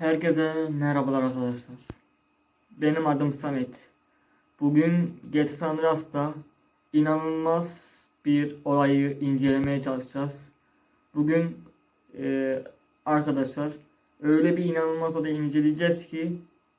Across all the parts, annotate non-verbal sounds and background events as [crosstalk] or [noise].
Herkese merhabalar arkadaşlar. Benim adım Samet. Bugün GTA Andreas'ta inanılmaz bir olayı incelemeye çalışacağız. Bugün e, arkadaşlar öyle bir inanılmaz olayı inceleyeceğiz ki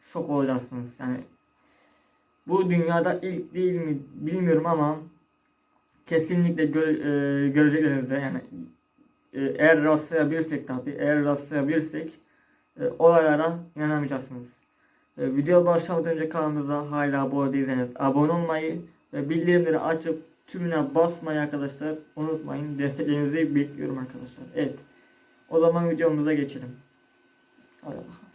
şok olacaksınız. Yani bu dünyada ilk değil mi bilmiyorum ama kesinlikle gö e, göreceklerinizde yani e, eğer rastlayabilirsek tabi eğer rastlayabilirsek e, olaylara inanamayacaksınız. E, video başlamadan önce kanalımıza hala abone değilseniz abone olmayı ve bildirimleri açıp tümüne basmayı arkadaşlar unutmayın. Desteklerinizi bekliyorum arkadaşlar. Evet. O zaman videomuza geçelim. Hadi bakalım.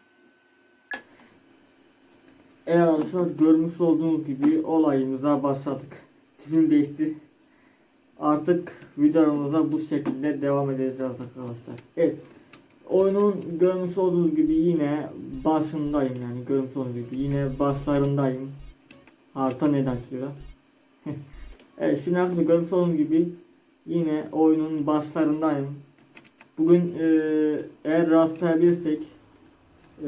Evet arkadaşlar görmüş olduğunuz gibi olayımıza başladık. Tipim değişti. Artık videomuza bu şekilde devam edeceğiz arkadaşlar. Evet. Oyunun görmüş olduğunuz gibi yine başındayım yani görmüş olduğunuz gibi yine başlarındayım. Harita neden çıkıyor? [laughs] evet şimdi arkadaşlar görmüş olduğunuz gibi yine oyunun başlarındayım. Bugün e, eğer rastlayabilirsek e,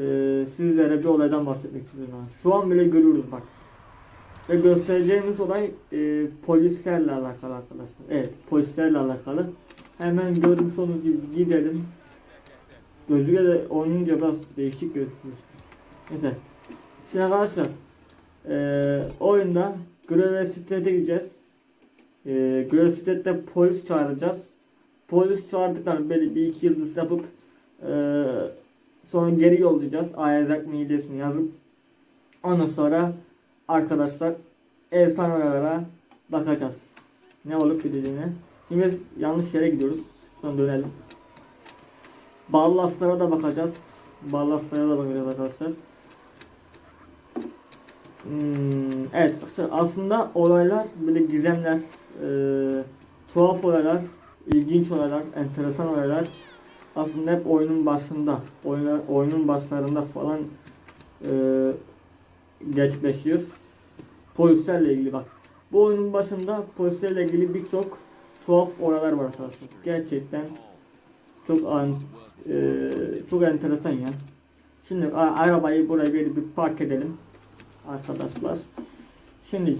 sizlere bir olaydan bahsetmek istiyorum. Şu an bile görüyoruz bak. Ve göstereceğimiz olay e, polislerle alakalı arkadaşlar. Evet polislerle alakalı. Hemen görmüş olduğunuz gibi gidelim. Gözüyle de oynayınca biraz değişik gözüküyor. Neyse. Şimdi arkadaşlar e, oyunda Grove Street'e gideceğiz. E, Grove Street'te polis çağıracağız. Polis çağırdıklarını böyle bir iki yıldız yapıp e, sonra geri yollayacağız. Ayazak midesini yazıp ondan sonra arkadaşlar efsanelara bakacağız. Ne olup biteceğine. Şimdi biz yanlış yere gidiyoruz. Şuradan dönelim. Ballaslara da bakacağız. Ballaslara da bakacağız arkadaşlar. Hmm, evet aslında olaylar böyle gizemler, e, tuhaf olaylar, ilginç olaylar, enteresan olaylar aslında hep oyunun başında, oyunlar, oyunun başlarında falan e, gerçekleşiyor. Polislerle ilgili bak. Bu oyunun başında polislerle ilgili birçok tuhaf olaylar var arkadaşlar. Gerçekten çok an, e, çok enteresan ya. Şimdi arabayı buraya bir, bir park edelim arkadaşlar. Şimdi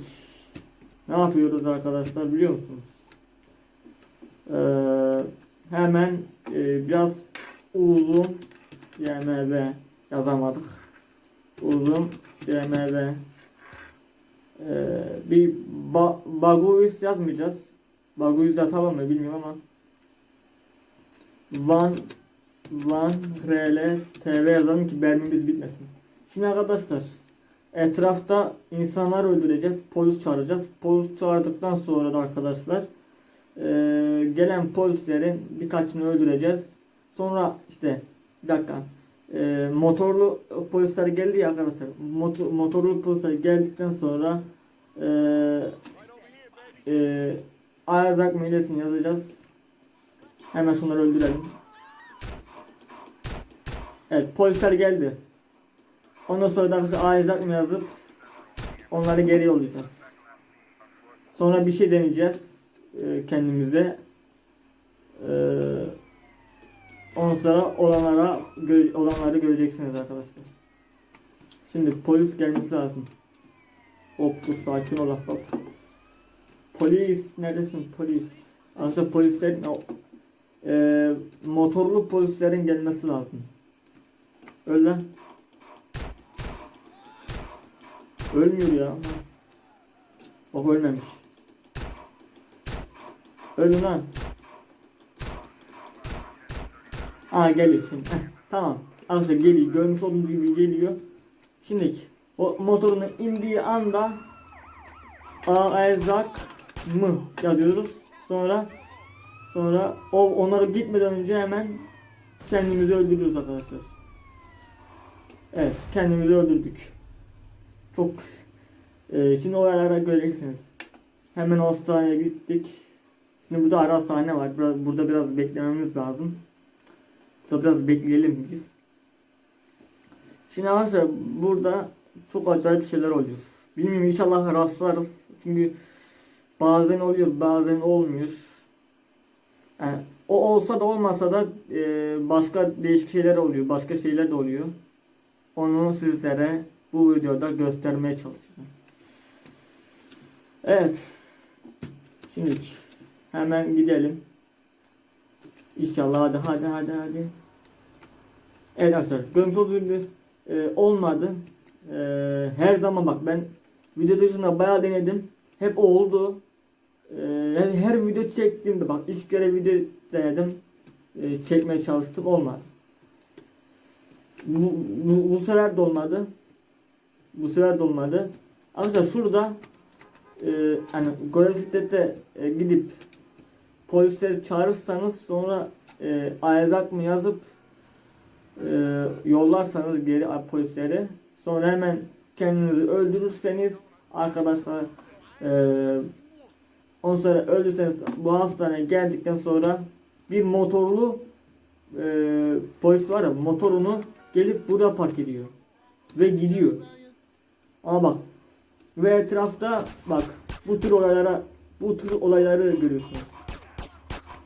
ne yapıyoruz arkadaşlar biliyor musunuz? Ee, hemen e, biraz uzun YMV yazamadık. Uzun YMV ee, bir ba Baguis yazmayacağız. Baguis yazalım mı bilmiyorum ama Van Van RL TV yazalım ki mermimiz bitmesin. Şimdi arkadaşlar etrafta insanlar öldüreceğiz. Polis çağıracağız. Polis çağırdıktan sonra da arkadaşlar eee, gelen polislerin birkaçını öldüreceğiz. Sonra işte bir dakika eee, motorlu polisler geldi ya arkadaşlar. Motor, motorlu polisler geldikten sonra eee eee Ayazak milesini yazacağız. Hemen şunları öldürelim. Evet polisler geldi. Ondan sonra da arkadaşlar Ayazak mı yazıp onları geri yollayacağız. Sonra bir şey deneyeceğiz e, kendimize. E, ondan sonra olanlara olanları göreceksiniz arkadaşlar. Şimdi polis gelmesi lazım. Hop dur sakin ol bak. Polis neredesin polis? Polislerin o- e, motorlu polislerin gelmesi lazım. Öyle. Ölmüyor ya. Bak ölmemiş. Ölün lan. Aa geliyor şimdi. Heh, tamam. Arkadaşlar geliyor. Görmüş olduğunuz gibi geliyor. Şimdi o motorunu indiği anda Aezak mı yazıyoruz. Sonra sonra o onları gitmeden önce hemen kendimizi öldürüyoruz arkadaşlar. Evet, kendimizi öldürdük. Çok e, şimdi olaylara göreceksiniz. Hemen hastaneye gittik. Şimdi burada ara sahne var. Biraz, burada biraz beklememiz lazım. Burada biraz bekleyelim biz. Şimdi arkadaşlar burada çok acayip şeyler oluyor. Bilmiyorum inşallah rastlarız. Çünkü bazen oluyor bazen olmuyor. Yani O olsa da olmasa da e, başka değişik şeyler oluyor. Başka şeyler de oluyor. Onu sizlere bu videoda göstermeye çalışacağım. Evet. Şimdi hemen gidelim. İnşallah hadi hadi hadi hadi. Evet arkadaşlar görmüş olduğunuz gibi e, olmadı. E, her zaman bak ben video dışında bayağı denedim. Hep oldu. E, yani her video çektiğimde bak üç kere video denedim. E, çekmeye çalıştım olmadı. Bu, bu, bu sefer de olmadı. Bu sefer de olmadı. Arkadaşlar şurada e, hani Gorasitet'e e, gidip polisleri çağırırsanız sonra e, Ayazak mı yazıp e, yollarsanız geri polisleri sonra hemen kendinizi öldürürseniz arkadaşlar e, ondan sonra öldürseniz bu hastaneye geldikten sonra bir motorlu e, polis var ya motorunu gelip burada park ediyor ve gidiyor. Ama bak ve etrafta bak bu tür olaylara bu tür olayları görüyorsunuz.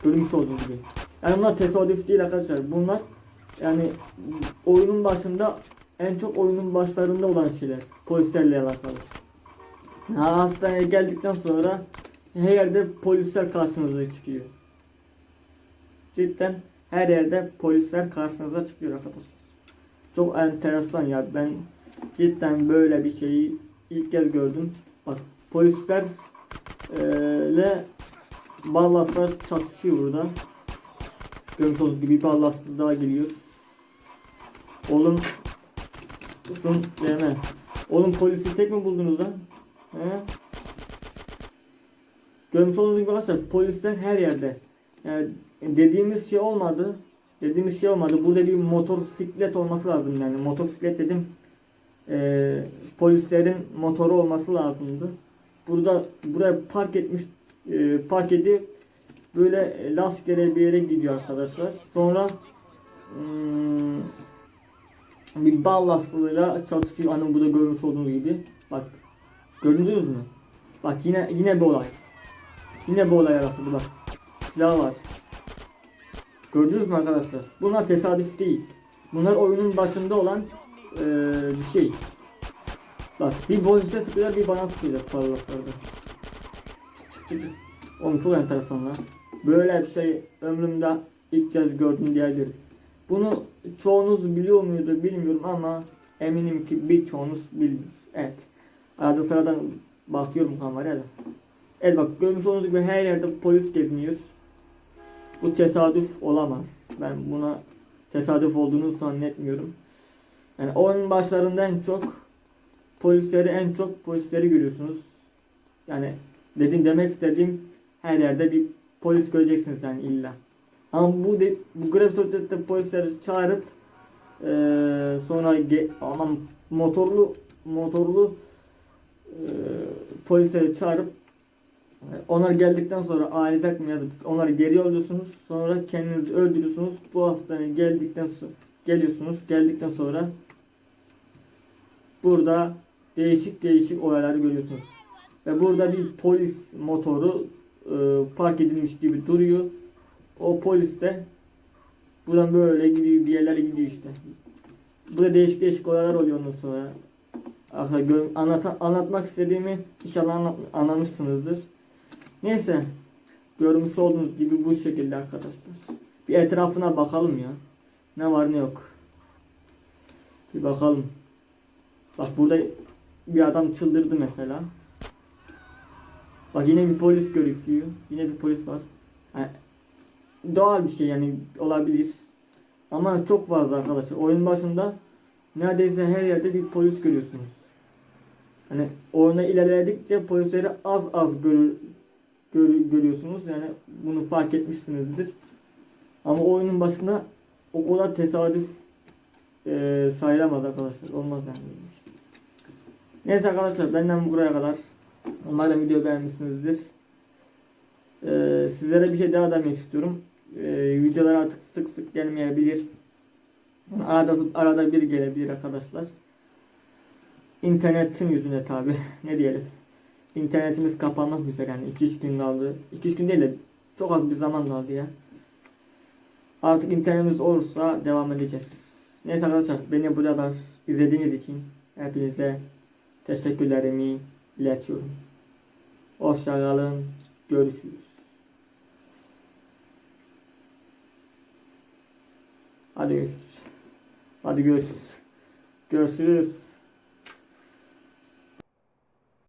Görmüş olduğunuz gibi. Yani bunlar tesadüf değil arkadaşlar. Bunlar yani oyunun başında en çok oyunun başlarında olan şeyler. Polislerle alakalı. Ha, hastaneye geldikten sonra her yerde polisler karşınıza çıkıyor. Cidden her yerde polisler karşınıza çıkıyor arkadaşlar. Çok enteresan ya ben cidden böyle bir şeyi ilk kez gördüm. Bak polisler ile ballaslar çatışıyor burada. Görmüş olduğunuz gibi ballastı daha geliyor. Oğlum Uzun deme. Oğlum polisi tek mi buldunuz lan? He? Görmüş olduğunuz gibi arkadaşlar polisler her yerde. Yani dediğimiz şey olmadı. Dediğimiz şey olmadı. Burada bir motosiklet olması lazım yani. Motosiklet dedim. Ee, polislerin motoru olması lazımdı. Burada buraya park etmiş e, park edip böyle lastikleri bir yere gidiyor arkadaşlar. Sonra hmm, bir ballastlıyla çatışıyor. Hani burada görmüş olduğunuz gibi. Bak gördünüz mü? Bak yine yine bir olay. Yine bir olay yaratıldı bak. Silah var. Gördünüz mü arkadaşlar? Bunlar tesadüf değil. Bunlar oyunun başında olan e, bir şey. Bak bir polise sıkıyorlar bir bana sıkıyorlar parlaklarda. Oğlum çok enteresan lan. Böyle bir şey ömrümde ilk kez gördüm diyebilirim. Bunu çoğunuz biliyor muydu bilmiyorum ama eminim ki birçoğunuz bilir. Evet. Arada sıradan bakıyorum kameraya da. Evet bak görmüş olduğunuz gibi her yerde polis geziniyor. Bu tesadüf olamaz. Ben buna tesadüf olduğunu zannetmiyorum. Yani oyun başlarında en çok polisleri en çok polisleri görüyorsunuz. Yani dedim demek istediğim her yerde bir polis göreceksiniz yani illa. Ama bu de, bu grev sohbette polisleri çağırıp e, sonra ge, aman motorlu motorlu e, polisleri çağırıp onlar geldikten sonra ailecek mi yazıp onları geri yolluyorsunuz. Sonra kendinizi öldürüyorsunuz. Bu hastaneye geldikten sonra geliyorsunuz. Geldikten sonra burada değişik değişik olayları görüyorsunuz. Ve burada bir polis motoru e, park edilmiş gibi duruyor. O polis de buradan böyle gidiyor bir yerlere gidiyor işte. Burada değişik değişik olaylar oluyor ondan sonra. Arkadaşlar anlat anlatmak istediğimi inşallah anla anlamışsınızdır. Neyse. Görmüş olduğunuz gibi bu şekilde arkadaşlar. Bir etrafına bakalım ya. Ne var ne yok. Bir bakalım. Bak burada bir adam çıldırdı mesela. Bak yine bir polis gözüküyor. Yine bir polis var. Yani doğal bir şey yani olabilir. Ama çok fazla arkadaşlar. Oyun başında neredeyse her yerde bir polis görüyorsunuz. Hani oyuna ilerledikçe polisleri az az gör, gör, görüyorsunuz. Yani bunu fark etmişsinizdir. Ama oyunun başında o kadar tesadüf e, sayılamaz arkadaşlar. Olmaz yani. Neyse arkadaşlar benden buraya kadar. Umarım video beğenmişsinizdir. Ee, sizlere bir şey daha demek istiyorum. Ee, videolar artık sık sık gelmeyebilir. Arada arada bir gelebilir arkadaşlar. İnternetin yüzüne tabi. [laughs] ne diyelim. İnternetimiz kapanmak üzere yani 2-3 gün kaldı. 2-3 gün değil de çok az bir zaman kaldı ya. Artık internetimiz olursa devam edeceğiz. Neyse arkadaşlar beni buraya kadar izlediğiniz için hepinize teşekkürlerimi iletiyorum. Hoşçakalın. Görüşürüz. Hadi görüşürüz. Hadi görüşürüz. Görüşürüz.